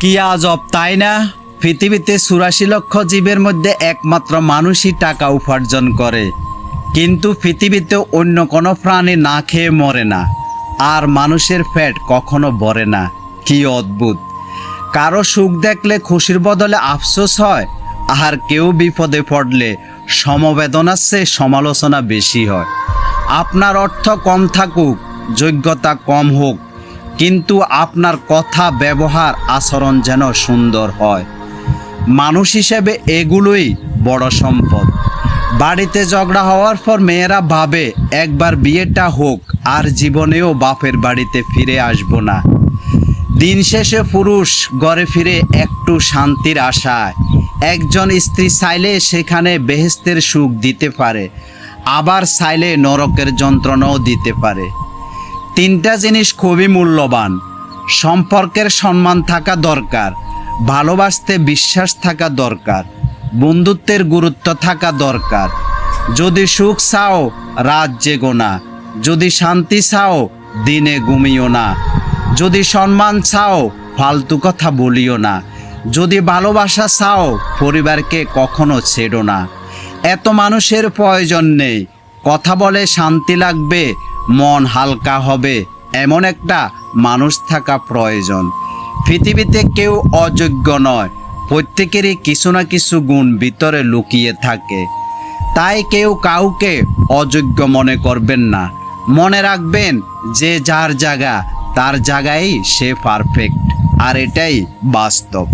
কি আজব তাই না? পৃথিবীতে চুরাশি লক্ষ জীবের মধ্যে একমাত্র মানুষই টাকা উপার্জন করে। কিন্তু পৃথিবীতে অন্য কোনো প্রাণী না খেয়ে মরে না। আর মানুষের ফ্যাট কখনো ভরে না। কি অদ্ভুত। কারও সুখ দেখলে খুশির বদলে আফসোস হয়, আর কেউ বিপদে পড়লে সমবেদনার চেয়ে সমালোচনা বেশি হয়। আপনার অর্থ কম থাকুক, যোগ্যতা কম হোক কিন্তু আপনার কথা, ব্যবহার, আচরণ যেন সুন্দর হয়। মানুষ হিসেবে এগুলোই বড় সম্পদ। বাড়িতে ঝগড়া হওয়ার পর মেয়েরা ভাবে, একবার বিয়েটা হোক, আর জীবনেও বাপের বাড়িতে ফিরে আসব না। দিন শেষে পুরুষ ঘরে ফিরে একটু শান্তির আশায়। একজন স্ত্রী চাইলে সেখানে বেহেস্তের সুখ দিতে পারে, আবার চাইলে নরকের যন্ত্রণাও দিতে পারে। তিনটা জিনিস খুবই মূল্যবান। সম্পর্কের সম্মান থাকা দরকার, ভালোবাসতে বিশ্বাস থাকা দরকার, বন্ধুত্বের গুরুত্ব থাকা দরকার। যদি সুখ চাও, রাত জেগো না। যদি শান্তি চাও, দিনে ঘুমিও না। যদি সম্মান চাও, ফালতু কথা বলিও না। যদি ভালোবাসা চাও, পরিবারকে কখনো ছেড়ো না। এত মানুষের প্রয়োজন নেই। কথা বলে শান্তি লাগবে মন হালকা হবে। এমন একটা মানুষ থাকা প্রয়োজন। পৃথিবীতে কেউ অযোগ্য নয়। প্রত্যেকেরই কিছু না কিছু গুণ ভিতরে লুকিয়ে থাকে। তাই কেউ কাউকে অযোগ্য মনে করবেন না। মনে রাখবেন যে যার জায়গা, তার জায়গায় সে পারফেক্ট আর এটাই বাস্তব।